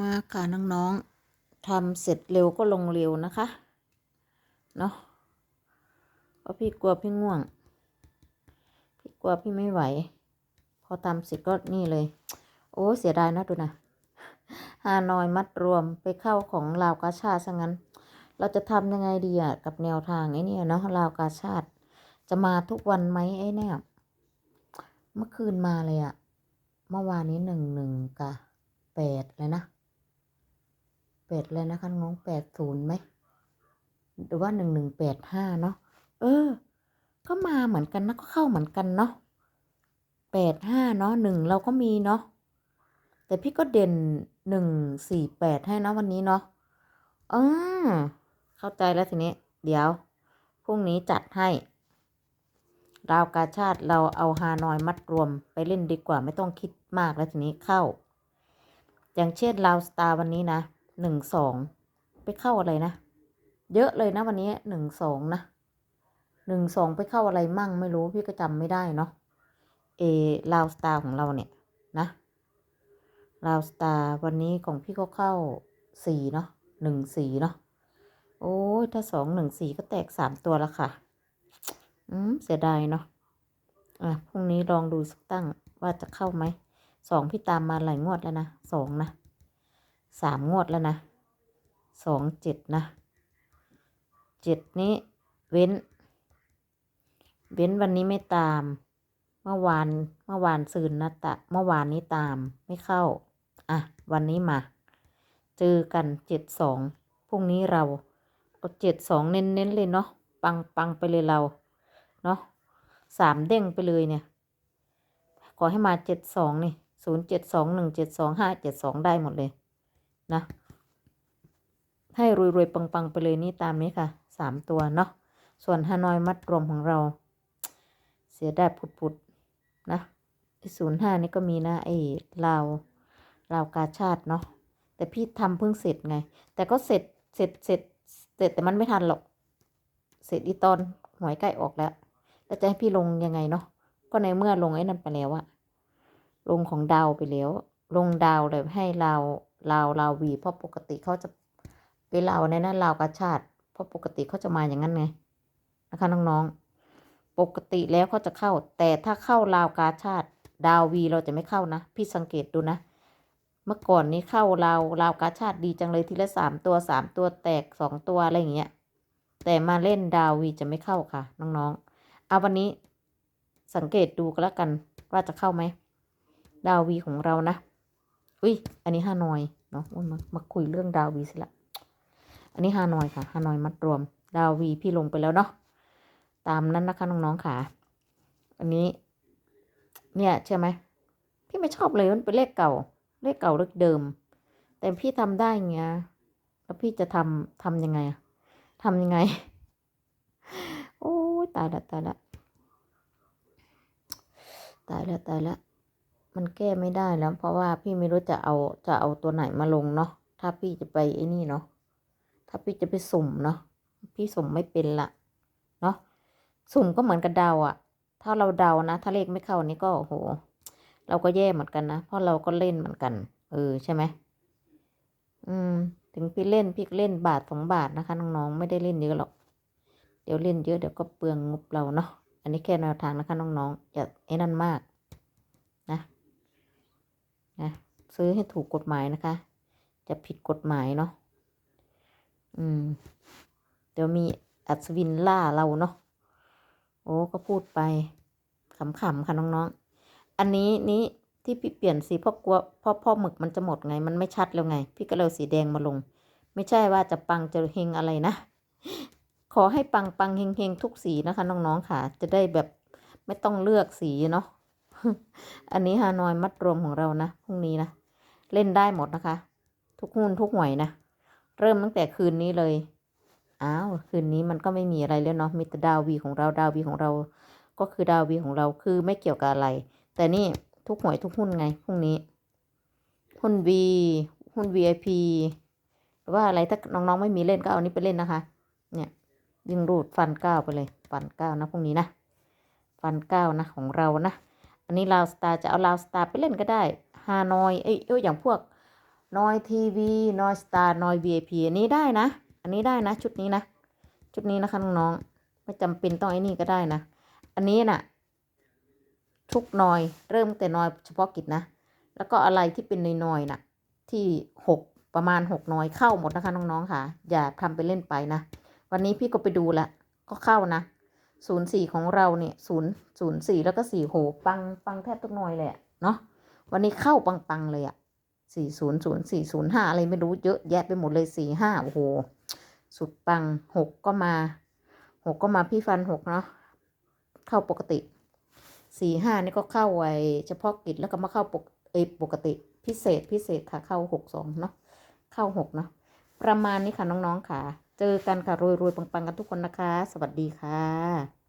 มาค่ะน้องๆทำเสร็จเร็วก็ลงเร็วนะคะเนาะเพราะพี่กลัวพี่ง่วง พี่กลัวพี่ไม่ไหว พอทำเสร็จก็นี่เลย โอ้เสียดายนะดูนะฮานอยมัดรวมไปเข้าของลาวกาชาซะงั้น เราจะทำยังไงดีอะกับแนวทางไอ้นี่เนาะลาวกาชาดจะมาทุกวันไหมไอ้เนี่ยเมื่อคืนมาเลยอะเมื่อวานนี้หนึ่งหนึ่งกะแปดเลยนะ ดเลยนะคะน้องแปดศูนย์ไหมหรือว่าหนึ่งหนึ่งแปดห้าเนาะเออ ก็มาเหมือนกันนะก็เข้าเหมือนกันเนาะแปดห้าเนาะหนึ่งเราก็มีเนาะแต่พี่ก็เด่นหนึ่งสี่แปดให้นะวันนี้เนาะอืมเข้าใจแล้วทีนี้ เดี๋ยวพรุ่งนี้จัดให้ดาวกาชาติเราเอาฮานอยมัดรวมไปเล่นดีกว่าไม่ต้องคิดมากแล้วทีนี้เข้า อย่างเช่นลาวสตาร์วันนี้นะ หนึ่งสองไปเข้าอะไรนะ เยอะเลยนะวันนี้หนึ่งสองนะหนึ่งสองไปเข้าอะไรมั่งไม่รู้พี่ก็จำไม่ได้เนาะเอลาวสตาร์ของเราเนี่ยนะลาวสตาร์วันนี้ของพี่ก็เข้าสี่เนาะหนึ่งสี่เนาะโอ้ยถ้าสองหนึ่งสี่ก็แตกสามตัวแล้วค่ะ อืมเสียดายเนาะอะพรุ่งนี้ลองดูสักตั้งว่าจะเข้าไหมสองพี่ตามมาหลายงวดแล้วนะสองนะ สามงวดแล้วนะสองเจ็ดนะเจ็ดนี้เว้น เว้นวันนี้ไม่ตาม เมื่อวานเมื่อวานซืนนะตะเมื่อวานนี้ตามไม่เข้า อะ วันนี้มา เจอกันเจ็ดสองพรุ่งนี้เราเอาเจ็ดสองเน้นๆเลยเนาะปังปังไปเลยเรา เนาะสามเด้งไปเลยเนี่ย ขอให้มาเจ็ดสองนี่ศูนย์เจ็ดสองหนึ่งเจ็ดสองห้าเจ็ดสองได้หมดเลย นะ ให้รวยๆปังๆ ไปเลยนี่ตามนี้ค่ะสามตัวเนาะส่วนฮานอยมัดรวมของเรา เสียได้ผุดๆนะศูนย์ห้านี่ก็มีนะไอ้ลาวลาวกาชาติเนาะแต่พี่ทำเพิ่งเสร็จไง แต่ก็เสร็จเสร็จเสร็จเสร็จแต่มันไม่ทันหรอก เสร็จอีตอนหวยใกล้ออกแล้ว แล้วจะให้พี่ลงยังไงเนาะก็ในเมื่อลงไอ้นั่นไปแล้วอะลงของดาวไปแล้ว ลงดาวเลยให้ลาว ลาวลาววี เพราะปกติเขาจะไปลาวในนั้นลาวกาชาติเพราะปกติเขาจะมาอย่างนั้นไงนะคะน้องๆ ปกติแล้วเขาจะเข้า แต่ถ้าเข้าลาวกาชาติ ดาววีเราจะไม่เข้านะ พี่สังเกตดูนะ เมื่อก่อนนี้เข้าลาวลาวกาชาติดีจังเลยทีละสามตัวสามตัวแตกสองตัวอะไรอย่างเงี้ย แต่มาเล่นดาววีจะไม่เข้าค่ะ น้องๆ เอาวันนี้สังเกตดูกันแล้วกันว่าจะเข้าไหม ดาววีของเรานะ อุ้ย อันนี้ฮานอยเนาะมามาคุยเรื่องดาววีสิละ อันนี้ฮานอยค่ะฮานอยมัดรวม ดาววีพี่ลงไปแล้วเนาะ ตามนั้นนะคะน้องๆค่ะ อันนี้ เนี่ยใช่ไหม พี่ไม่ชอบเลยมันเป็นเลขเก่า เลขเก่าเลขเดิม แต่พี่ทำได้ไงแล้วพี่จะทำทำยังไงอะทำยังไง โอ้ยตายละตายละ ตายละตายละ มันแก้ไม่ได้แล้ว เพราะว่าพี่ไม่รู้จะเอาจะเอาตัวไหนมาลงเนาะถ้าพี่จะไปไอ้นี่เนาะถ้าพี่จะไปสุ่มเนาะพี่สุ่มไม่เป็นละเนาะสุ่มก็เหมือนกับเดาอะถ้าเราเดานะ ถ้าเลขไม่เข้านี่ก็โอ้โห เราก็แย่เหมือนกันนะ เพราะเราก็เล่นเหมือนกัน เออใช่ไหมอืม ถึงพี่เล่นพี่เล่นบาทสองบาทนะคะน้องๆไม่ได้เล่นเยอะหรอก เดี๋ยวเล่นเยอะเดี๋ยวก็เปลืองงบเราเนาะอันนี้แค่แนวทางนะคะน้องๆอย่าไอ้นั่นมาก นะซื้อให้ถูกกฎหมายนะคะ จะผิดกฎหมายเนาะอืม เดี๋ยวมีอัศวินล่าเราเนาะโอ้ก็พูดไปขำๆค่ะน้องๆ อันนี้นี้ที่พี่เปลี่ยนสีเพราะกลัวเพราะพ่อหมึกมันจะหมดไง มันไม่ชัดแล้วไง พี่ก็เลยสีแดงมาลง ไม่ใช่ว่าจะปังจะเฮงอะไรนะ ขอให้ปังปังเฮงเฮงทุกสีนะคะ น้องๆค่ะ จะได้แบบไม่ต้องเลือกสีเนาะ อันนี้ฮานอยมัดรวมของเรานะพรุ่งนี้นะ เล่นได้หมดนะคะ ทุกหุ้นทุกหวยนะ เริ่มตั้งแต่คืนนี้เลย อ้าว คืนนี้มันก็ไม่มีอะไรแล้วเนาะมีแต่ดาววีของเราดาววีของเรา ก็คือดาววีของเราคือไม่เกี่ยวกับอะไร แต่นี่ทุกหวยทุกหุ้นไงพรุ่งนี้ หุ้น V หุ้น VIP หรือว่าอะไรถ้าน้องๆไม่มีเล่นก็เอานี้ไปเล่นนะคะ เนี่ยยิงรูดฟันเก้าไปเลย ฟันเก้านะพรุ่งนี้นะ ฟันเก้านะของเรานะ อันนี้ลาวสตาร์จะเอาลาวสตาร์ไปเล่นก็ได้ฮานอยเอ้ยอยอย่างพวกนอยทีวีนอยสตาร์นอย VIP อันนี้ได้นะ อันนี้ได้นะ ชุดนี้นะ ชุดนี้นะคะน้องๆไม่จำเป็นต้องไอ้นี่ก็ได้นะ อันนี้น่ะ ทุกนอยเริ่มแต่นอยเฉพาะกิจนะ แล้วก็อะไรที่เป็นนอยๆน่ะ ที่หกประมาณหกนอยเข้าหมดนะคะน้องๆค่ะ อย่าทำไปเล่นไปนะ วันนี้พี่ก็ไปดูละก็เข้านะ ศูนย์สี่ของเราเนี่ยศูนย์ศูนย์สี่แล้วก็สี่โหปังปังแทบทุกนอยเลยเนาะวันนี้เข้าปังปังเลยอะสี่ศูนย์ศูนย์สี่ศูนย์ห้าอะไรไม่รู้เยอะแยะไปหมดเลยสี่ห้าโอ้โห สุดปังหกก็มาหกก็มาพี่ฟันหกเนาะเข้าปกติสี่ห้านี่ก็เข้าไว้เฉพาะกิจแล้วก็มาเข้าปกเอปกติพิเศษพิเศษค่ะเข้าหกสองเนาะเข้าหกเนาะประมาณนี้ค่ะน้องๆค่ะ เจอกันค่ะรวยๆปังๆกันทุกคนนะคะ สวัสดีค่ะ